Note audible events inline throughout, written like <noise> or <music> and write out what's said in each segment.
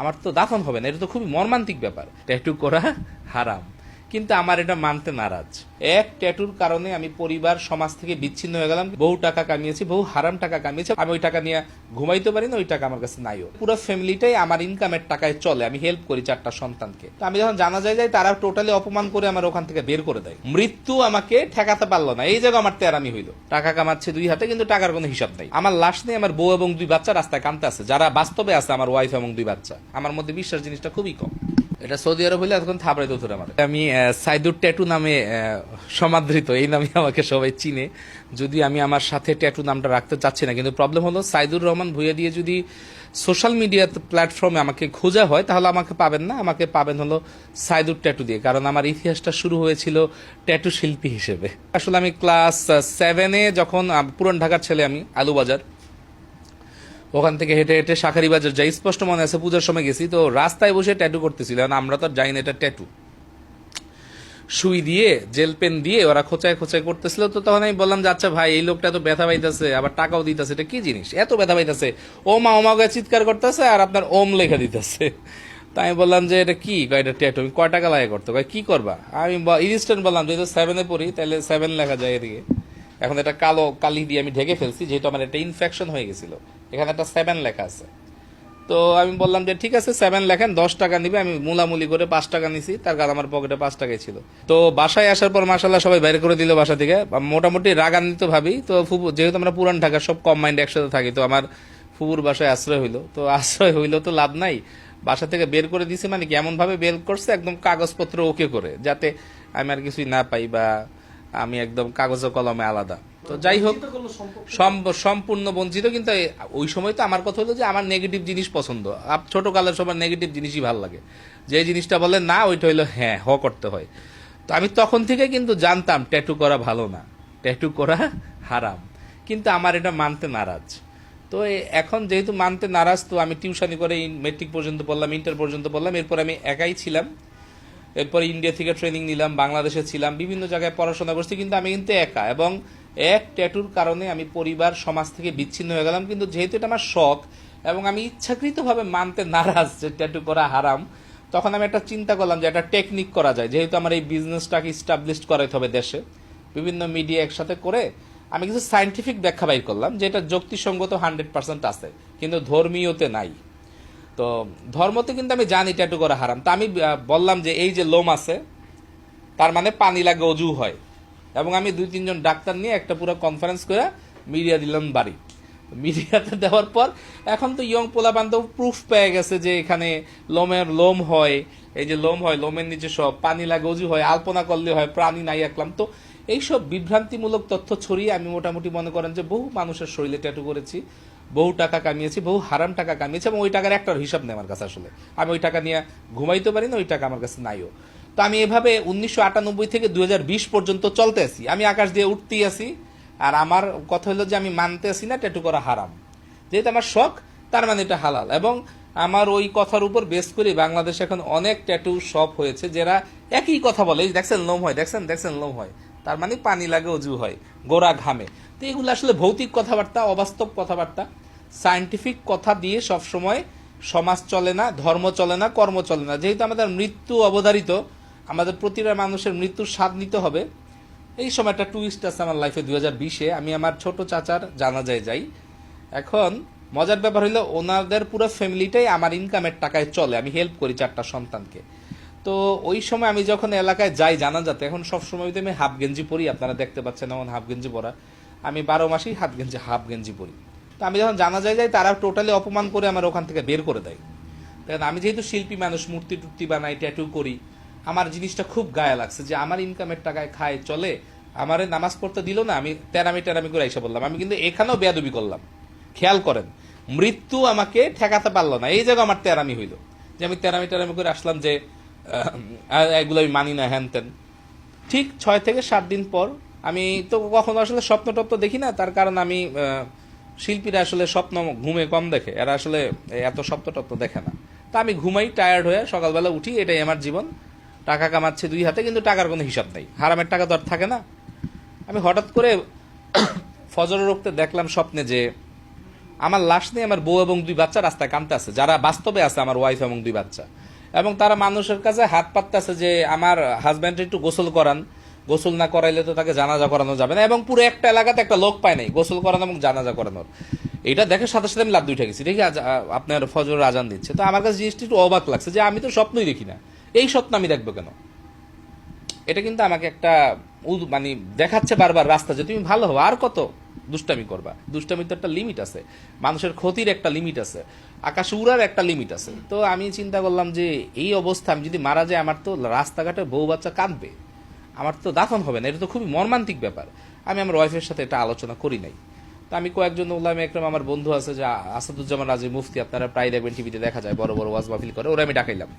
আমার তো দাফন হবে না এটা তো খুবই মর্মান্তিক ব্যাপার। ট্যাটু করা হারাম। কিন্তু আমার এটা মানতে নারাজ। এক ট্যাটুর কারণে আমি পরিবার, সমাজ থেকে বিচ্ছিন্ন হয়ে গেলাম। বহু টাকা কামিয়েছি, বহু হারাম টাকা কামিয়েছি। আমি ওই টাকা নিয়ে ঘুমাইতে পারি না ওই টাকা আমার কাছে নাইও। পুরো ফ্যামিলিটাই আমার ইনকামের টাকায় চলে। আমি হেল্প করি চারটা সন্তানকে। তো আমি যখন জানা যায় যাই, তারা টোটালি অপমান করে আমার ওখান থেকে বের করে দেয়। মৃত্যু আমাকে ঠেকাতে পারল না। এই জায়গা আমার তেরামি হইল। টাকা কামাচ্ছে দুই হাতে, কিন্তু টাকার কোনো হিসাব নাই। আমার লাশ নেই আমার বউ এবং দুই বাচ্চা রাস্তায় কামতে আছে। যারা বাস্তবে আছে, আমার ওয়াইফ এবং দুই বাচ্চা। আমার মধ্যে বিশ্বাস জিনিসটা খুবই কম। এটা সৌদি আরব হইলে এখন থাবড়াই দৌড় আমার আমি সাইদুর ট্যাটু নামে সমাদৃত, এই নামে আমাকে সবাই চিনে। যদি আমি আমার সাথে ট্যাটু নামটা রাখতে চাচ্ছি না, কিন্তু প্রবলেম হলো সাইদুর রহমান ভুইয়া দিয়ে যদি সোশ্যাল মিডিয়া প্ল্যাটফর্মে আমাকে খোঁজা হয়, তাহলে আমাকে পাবেন না। আমাকে পাবেন হলো সাইদুর ট্যাটু দিয়ে, কারণ আমার ইতিহাসটা শুরু হয়েছিল ট্যাটু শিল্পী হিসেবে। আসলে আমি ক্লাস সেভেনে যখন পুরান ঢাকার ছেলে আমি, আলুবাজার। ওখান থেকে হেঁটে হেঁটে শাখারি বাজার যাই। স্পষ্ট মনে আছে, পূজার সময় গেছি, তো রাস্তায় বসে ট্যাটু করতেছিল আমরা তো জানি না এটা ট্যাটু সুই দিয়ে জেল পেন দিয়ে ওরা খোঁচায় খোঁচায় করতেছিল, তো তখন আমি বললাম যে আচ্ছা ভাই, এই লোকটা তো ব্যথা পাইতেছে, আবার টাকাও দিতেছে, এটা কি জিনিস? এত ব্যথা পাইতেছে। ওমা ওমা করে চিৎকার করতেছে আর আপনার ওম লেখা দিতেছে। তাই আমি বললাম যে, এটা কি? এটা ট্যাটু আমি কয়, টাকা লাগে করতে? কয়, কি করবা? আমি ইনস্ট্যান্ট বললাম যেহেতু সেভেনে পড়ি, তাহলে সেভেন লেখা যায় এদিকে। এখন এটা কালো কালি দিয়ে আমি ঢেকে ফেলছি, যেহেতু আমার একটা ইনফেকশন হয়ে গেছিল। এখানে একটা সেভেন লেখা আছে। তো আমি বললাম যে, ঠিক আছে সেভেন লেখেন, দশ টাকা নিবে। আমি মুলামুলি করে পাঁচ টাকা নিছি, তার কারণ আমার পকেটে পাঁচ টাকাই ছিল। তো বাসায় আসার পর মাসাল্লাহ সবাই বাইরে করে দিল বাসা থেকে। মোটামুটি রাগান্বিত ভাবি, তো ফুপু, যেহেতু আমরা পুরান ঢাকা, সব কম মাইন্ড একসাথে থাকি, তো আমার ফুপুর বাসায় আশ্রয় হইল। তো আশ্রয় হইল তো লাভ নাই। বাসা থেকে বের করে দিছে মানে কি এমন ভাবে বের করছে, একদম কাগজপত্র ওকে করে, যাতে আমি আর কিছুই না পাই বা আমি একদম কাগজ কলমে আলাদা। তো যাই হোক সম- সম্পূর্ণ বঞ্চিত কিন্তু ওই সময় তো আমার কথা হলো যে আমার নেগেটিভ জিনিস পছন্দ। ছোট কালের সবার নেগেটিভ জিনিসই ভালো লাগে। যে জিনিসটা বলে না ওইটা হইল হ্যাঁ হ করতে হয়। তো আমি তখন থেকে কিন্তু জানতাম ট্যাটু করা ভালো না। ট্যাটু করা হারাম। কিন্তু আমার এটা মানতে নারাজ। তো এখন যেহেতু মানতে নারাজ তো আমি টিউশনি করে মেট্রিক পর্যন্ত পড়লাম ইন্টার পর্যন্ত পড়লাম। এরপর আমি একাই ছিলাম। এরপর ইন্ডিয়া থেকে ট্রেনিং নিলাম, বাংলাদেশে ছিলাম, বিভিন্ন জায়গায় পড়াশোনা করছি, কিন্তু আমি কিন্তু একা এবং এক ট্যাটুর কারণে আমি পরিবার, সমাজ থেকে বিচ্ছিন্ন হয়ে গেলাম, কিন্তু যেহেতু এটা আমার শখ এবং আমি ইচ্ছাকৃতভাবে মানতে নারাজ যে ট্যাটু করা হারাম, তখন আমি একটা চিন্তা করলাম যে একটা টেকনিক করা যায়। যেহেতু আমার এই বিজনেসটাকে ইস্টাবলিশ করাইতে হবে দেশে, বিভিন্ন মিডিয়া একসাথে করে আমি কিছু সাইন্টিফিক ব্যাখ্যা বাইর করলাম যে এটা যুক্তিসঙ্গত হান্ড্রেড পার্সেন্ট আছে, কিন্তু ধর্মীয়তে নাই। তো ধর্মতে কিন্তু আমি জানি ট্যাটু করা হারাম। তা আমি বললাম যে এই যে লোম আছে, তার মানে পানি লাগে, অজু হয়। এবং আমি দুই তিনজন ডাক্তার নিয়ে একটা পুরো কনফারেন্স করে মিডিয়া দিলাম বাড়ি। মিডিয়াতে দেওয়ার পর এখন তো ইয়ং পোলা বান্ধব প্রুফ পেয়ে গেছে যে এখানে লোমের লোম হয়, এই যে লোম হয়, লোমের নিচে সব পানি লাগে, অজু হয়, আলপনা করলে হয়, প্রাণী নাই একলাম তো এইসব বিভ্রান্তিমূলক তথ্য ছড়িয়ে আমি মোটামুটি মনে করেন যে বহু মানুষের শরীরে ট্যাটু করেছি। বহু টাকা কামিয়েছি, বহু হারাম টাকা কামিয়েছি এবং ওই টাকার একটার হিসাব নেই আমার কাছে আসলে। আমি ওই টাকা নিয়ে ঘুমাইতে পারি না, ওই টাকা আমার কাছে নাইও। তো আমি এভাবে উনিশশো আটানব্বই থেকে দুই হাজার বিশ পর্যন্ত চলতে আছি। আমি আকাশ দিয়ে উঠতেই আছি। আর আমার কথা হলো যে আমি মানতে আছি না, ট্যাটু করা হারাম। যেহেতু আমার শখ, তার মানে এটা হালাল। এবং আমার ওই কথার উপর বেস করে বাংলাদেশে এখন অনেক ট্যাটু শপ হয়েছে যারা একই কথা বলে। দেখছেন, লোম হয়, দেখছেন দেখছেন, লোম হয়। তার মানে পানি লাগে, অজু হয়, গোড়া ঘামে। তো এগুলো আসলে ভৌতিক কথাবার্তা, অবাস্তব কথাবার্তা। সায়েন্টিফিক কথা দিয়ে সব সময় সমাজ চলে না, ধর্ম চলে না, কর্ম চলে না। যেহেতু আমাদের মৃত্যু অবধারিত, আমাদের প্রতিটা মানুষের মৃত্যুর স্বাদ নিতে হবে। এই সময় একটা টুইস্ট আছে আমার লাইফে দুই হাজার বিশে। আমি আমার ছোট চাচার জানাজায় যাই। এখন মজার ব্যাপার হলো ওনাদের পুরো ফ্যামিলিটাই আমার ইনকামের টাকায় চলে। আমি হেল্প করি চারটা সন্তানকে। তো ওই সময় আমি যখন এলাকায় যাই জানা যাতে এখন সব সময় আমি হাফ গেঞ্জি পরি। আপনারা দেখতে পাচ্ছেন এমন হাফ গেঞ্জি পরা। আমি বারো মাসেই হাফ গেঞ্জি হাফ গেঞ্জি পরি। তো আমি যখন জানা যায় যাই তারা টোটালি অপমান করে আমার ওখান থেকে বের করে দেয়। দেখেন, আমি যেহেতু শিল্পী মানুষ, মূর্তি টুর্তি বানাই ট্যাটু করি, আমার জিনিসটা খুব গায়ে লাগছে যে আমার ইনকামের টাকায় খায়, চলে, আমারে নামাজ পড়তে দিল না, আমি তেরামি টেরামি করে এসে বললাম। আমি কিন্তু এখানেও বেয়াদবি করলাম। খেয়াল করেন, মৃত্যু আমাকে ঠেকাতে পারল না। এই জায়গা আমার তেরামি হইল যে আমি তেরামি টেরামি করে আসলাম যে এগুলো আমি মানি না, হ্যান ত্যান। ঠিক ছয় থেকে সাত দিন পর আমি তো কখনো আসলে স্বপ্ন টপ্ন দেখি না, তার কারণ আমি শিল্পীরা আসলে স্বপ্ন ঘুমে কম দেখে। এরা আসলে এত স্বপ্ন টপ্ন দেখে না। তা আমি ঘুমাই টায়ার্ড হয়ে সকালবেলা উঠি, এটাই আমার জীবন। টাকা কামাচ্ছে দুই হাতে, কিন্তু টাকার কোনো হিসাব নেই। হারামের টাকা তো আর থাকে না। আমি হঠাৎ করে <coughs> ফজরের রক্তে দেখলাম স্বপ্নে যে আমার লাশ নিয়ে আমার বউ এবং দুই বাচ্চা রাস্তায় কামতে আছে। যারা বাস্তবে আছে আমার ওয়াইফ এবং দুই বাচ্চা। এবং তারা মানুষের কাছে হাত পাততে আছে যে, আমার হাজব্যান্ড একটু গোসল করান। গোসল না করাইলে তো তাকে জানাজা করানো যাবে না, এবং পুরো একটা এলাকাতে একটা লোক পায় নাই গোসল করানো এবং জানাজা করানোর। এটা দেখে সাথে সাথে আমি লাভ দুইটা গেছি, দেখি আপনার ফজর আজান দিচ্ছে। তো আমার কাছে জিনিসটা একটু অবাক লাগছে যে আমি তো স্বপ্নই দেখি না, এই স্বপ্ন আমি দেখব কেন? এটা কিন্তু আমাকে একটা মানে দেখাচ্ছে বারবার রাস্তা যে তুমি ভালো হও, আর কত দুষ্টামি করবা। দুষ্টামির তো একটা লিমিট আছে, মানুষের ক্ষতির একটা লিমিট আছে, আকাশ উড়ার একটা লিমিট আছে। তো আমি চিন্তা করলাম যে এই অবস্থা, আমি যদি মারা যায়, আমার তো রাস্তাঘাটে বউ বাচ্চা কাঁদবে। আমার তো দাফন হবে না, এটা তো খুবই মর্মান্তিক ব্যাপার। আমি আমার ওয়াইফের সাথে এটা আলোচনা করি নাই। তো আমি কয়েকজন উল্লাম একরম আমার বন্ধু আছে যে আসাদুজ্জামান রাজি মুফতি, আপনারা প্রায় দেখবেন টিভিতে দেখা যায়, বড় বড় ওয়াজ মাহফিল করে, ওরা আমি ডাকাইলাম।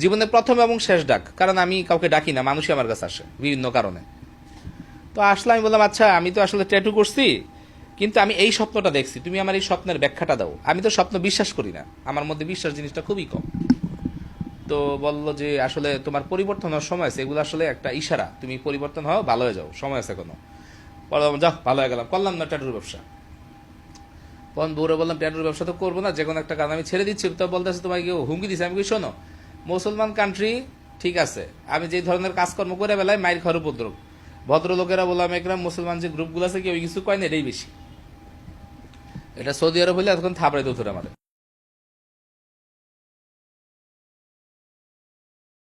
জীবনের প্রথম এবং শেষ ডাক, কারণ আমি কাউকে ডাকি না, মানুষই আমার কাছে আসে, বিভিন্ন কারণে। তো আসলে আমি বললাম আচ্ছা আমি তো আসলে ট্যাটু করছি, কিন্তু আমি এই স্বপ্নটা দেখছি, তুমি আমার এই স্বপ্নের ব্যাখ্যাটা দাও। আমি তো স্বপ্ন বিশ্বাস করি না, আমার মধ্যে বিশ্বাস জিনিসটা খুবই কম। তো বলল যে আসলে তোমার পরিবর্তন হওয়ার সময় আছে। এগুলো আসলে একটা ইশারা। তুমি পরিবর্তন হও, ভালো হয়ে যাও। সময় আছে কোনো বললাম, যাও, ভালো হয়ে গেলাম। করলাম না ট্যাটুর ব্যবসা। তখন বউরে বললাম, ট্যাটুর ব্যবসা তো করব না যে কোনো একটা কাজ আমি ছেড়ে দিচ্ছি। তো বলতেছে তোমাকে কেউ হুমকি দিচ্ছে আমি কি শোনো, মুসলমান কান্ট্রি ঠিক আছে। আমি যে ধরনের কাজকর্ম করে বেলায় মাইর খাওয়ার উপদ্রব। ভদ্রলোকেরা বললাম, একরাম মুসলমান যে গ্রুপগুলো আছে, কেউ কিছু কয় না, এটাই বেশি। এটা সৌদি আরব হলে এতক্ষণ থাপড়াই দৌড় আমার।